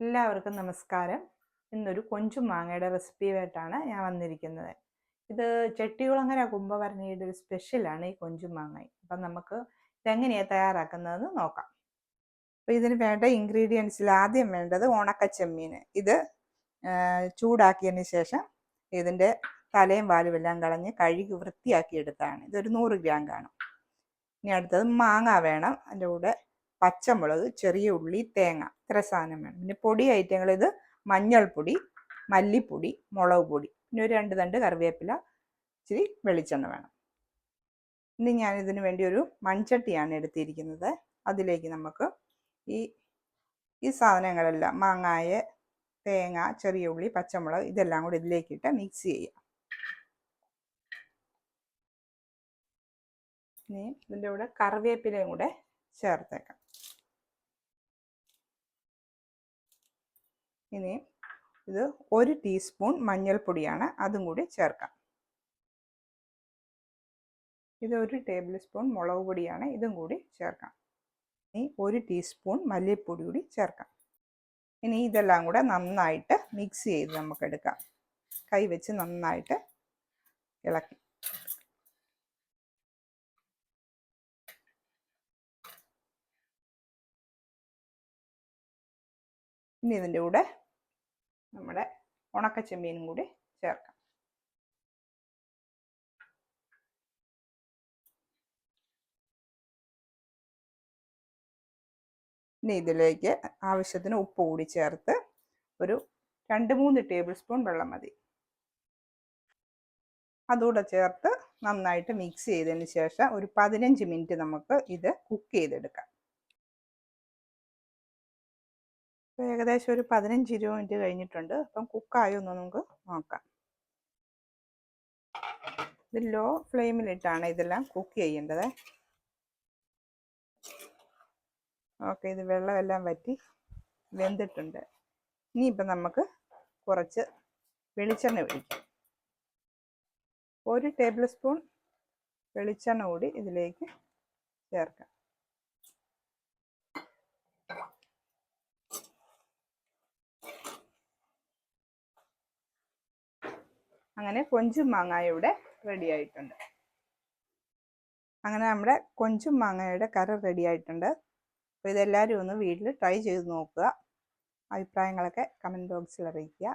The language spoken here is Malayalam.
എല്ലാവർക്കും നമസ്കാരം. ഇന്നൊരു കൊഞ്ചു മാങ്ങയുടെ റെസിപ്പിയുമായിട്ടാണ് ഞാൻ വന്നിരിക്കുന്നത്. ഇത് ചെട്ടികുളങ്ങര കുംഭഭരണിയുടെ ഒരു സ്പെഷ്യലാണ് ഈ കൊഞ്ചു മാങ്ങ അപ്പം നമുക്ക് ഇതെങ്ങനെയാണ് തയ്യാറാക്കുന്നതെന്ന് നോക്കാം. അപ്പോൾ ഇതിന് വേണ്ട ഇൻഗ്രീഡിയൻസിൽ ആദ്യം വേണ്ടത് ഉണക്കച്ചെമ്മീൻ ഇത് ചൂടാക്കിയതിന് ശേഷം ഇതിന്റെ തലയും വാലും എല്ലാം കളഞ്ഞ് കഴുകി വൃത്തിയാക്കി എടുത്താണ് ഇതൊരു നൂറ് ഗ്രാം കാണും. ഇനി അടുത്തത് മാങ്ങ വേണം. അതിന്റെ കൂടെ പച്ചമുളക് ചെറിയ ഉള്ളി തേങ്ങ ഇത്ര സാധനം വേണം. പിന്നെ പൊടി ഐറ്റങ്ങൾ ഇത് മഞ്ഞൾപ്പൊടി മല്ലിപ്പൊടി മുളക് പൊടി. പിന്നെ ഒരു രണ്ട് തണ്ട് കറിവേപ്പില ഇച്ചിരി വെളിച്ചെണ്ണ വേണം. ഇനി ഞാൻ ഇതിന് വേണ്ടി ഒരു മൺചട്ടിയാണ് എടുത്തിരിക്കുന്നത്. അതിലേക്ക് നമുക്ക് ഈ ഈ സാധനങ്ങളെല്ലാം മാങ്ങായ തേങ്ങ ചെറിയ ഉള്ളി പച്ചമുളക് ഇതെല്ലാം കൂടി ഇതിലേക്കിട്ട് മിക്സ് ചെയ്യാം. ഇനി ഇതിന്റെ കൂടെ കറിവേപ്പിലയും കൂടെ ചേർത്തേക്കാം. ഇനി ഇത് ഒരു ടീസ്പൂൺ മഞ്ഞൾപ്പൊടിയാണ്. അതും കൂടി ചേർക്കാം. ഇത് ഒരു ടേബിൾ സ്പൂൺ മുളക് പൊടിയാണ്. ഇതും കൂടി ചേർക്കാം. ഇനി ഒരു ടീസ്പൂൺ മല്ലിപ്പൊടി കൂടി ചേർക്കാം. ഇനി ഇതെല്ലാം കൂടെ നന്നായിട്ട് മിക്സ് ചെയ്ത് നമുക്ക് എടുക്കാം കൈ വെച്ച് നന്നായിട്ട് ഇളക്കി. ഇനി ഇതിന്റെ കൂടെ നമ്മുടെ ഉണക്ക ചെമ്മീനും കൂടി ചേർക്കാം. ഇനി ഇതിലേക്ക് ആവശ്യത്തിന് ഉപ്പ് കൂടി ചേർത്ത് ഒരു രണ്ട് മൂന്ന് ടേബിൾ സ്പൂൺ വെള്ളം മതി. അതുകൂടെ ചേർത്ത് നന്നായിട്ട് മിക്സ് ചെയ്തതിന് ശേഷം ഒരു പതിനഞ്ച് മിനിറ്റ് നമുക്ക് ഇത് കുക്ക് ചെയ്തെടുക്കാം. ഇപ്പോൾ ഏകദേശം ഒരു പതിനഞ്ച് ഇരുപത് മിനിറ്റ് കഴിഞ്ഞിട്ടുണ്ട്. അപ്പം കുക്കായോ എന്ന് നമുക്ക് നോക്കാം. ഇത് ലോ ഫ്ലെയിമിലിട്ടാണ് ഇതെല്ലാം കുക്ക് ചെയ്യേണ്ടത്. ഓക്കെ ഇത് വെള്ളമെല്ലാം വറ്റി വെന്തിട്ടുണ്ട്. ഇനിയിപ്പം നമുക്ക് കുറച്ച് വെളിച്ചെണ്ണ ഒഴിക്കാം. ഒരു ടേബിൾ സ്പൂൺ വെളിച്ചെണ്ണ കൂടി ഇതിലേക്ക് ചേർക്കാം. അങ്ങനെ കൊഞ്ചും മാങ്ങായ ഇവിടെ റെഡി ആയിട്ടുണ്ട്. അങ്ങനെ നമ്മുടെ കൊഞ്ചും മാങ്ങയുടെ കറി റെഡി ആയിട്ടുണ്ട്. അപ്പോൾ ഇതെല്ലാവരും ഒന്ന് വീട്ടിൽ ട്രൈ ചെയ്ത് നോക്കുക. അഭിപ്രായങ്ങളൊക്കെ കമന്റ് ബോക്സിൽ അറിയിക്കുക.